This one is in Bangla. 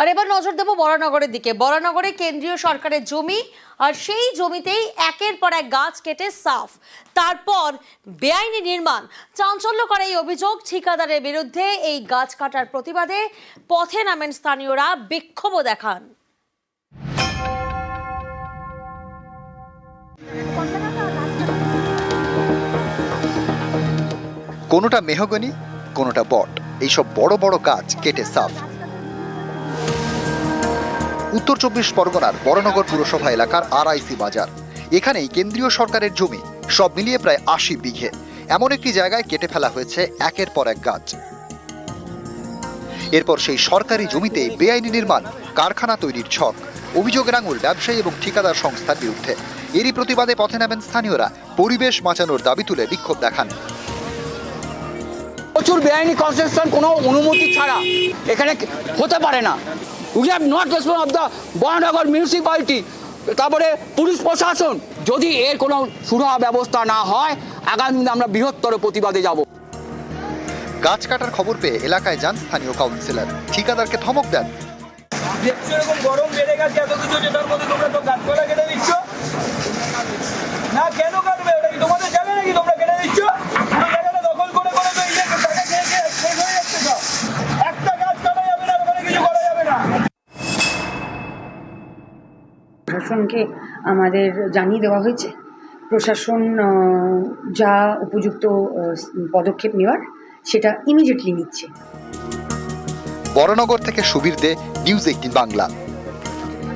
আর এবার নজর দেবো বরানগরের দিকে। বরানগরে কেন্দ্রীয় সরকারের জমি, আর সেই জমিতেই একের পর এক গাছ কেটে সাফ। তারপর বেআইনি নির্মাণ। চাঞ্চল্যকর এই অভিযোগ ঠিকাদারের বিরুদ্ধে। এই গাছ কাটার প্রতিবাদে পথে নামেন স্থানীয়রা। বিক্ষোভও দেখান। কোনোটা মেহগনি, কোনোটা বট। এইসব বড় বড় গাছ কেটে সাফ। উত্তর চব্বিশ পরগনার বড়নগর পুরসভা এলাকার আরআইসি বাজার। এখানেই কেন্দ্রীয় সরকারের জমি সব মিলিয়ে প্রায় আশি বিঘে। এমন একটি জায়গায় কেটে ফেলা হয়েছে একের পর এক গাছ। এরপর সেই সরকারি জমিতে বেআইনি নির্মাণ, কারখানা তৈরির ছক অভিযোগের আঙুল ব্যবসায়ী এবং ঠিকাদার সংস্থার বিরুদ্ধে। এরই প্রতিবাদে পথে নামেন স্থানীয়রা, পরিবেশ বাঁচানোর দাবি তুলে বিক্ষোভ দেখান। প্রচুর বেআইনি কনস্ট্রাকশন, কোনো অনুমতি ছাড়া এখানে হতে পারে না। We have not response of the Baranagar municipality. তারপরে পুলিশ প্রশাসন যদি এর কোনো সুরাহা ব্যবস্থা না হয় আগামী দিনে আমরা বৃহত্তর প্রতিবাদে যাব। গাছ কাটার খবর পেয়ে এলাকায় যান স্থানীয় কাউন্সিলর ঠিকাদারকে ধমক দেন। এরকম গরম বেড়ে গেছে এত কিছু তার মধ্যে প্রশাসনকে আমাদের জানিয়ে দেওয়া হয়েছে। প্রশাসন যা উপযুক্ত পদক্ষেপ নেওয়ার সেটা ইমিডিয়েটলি নিচ্ছে। বড়নগর থেকে সুবীর দে নিউজ এইটিন বাংলা।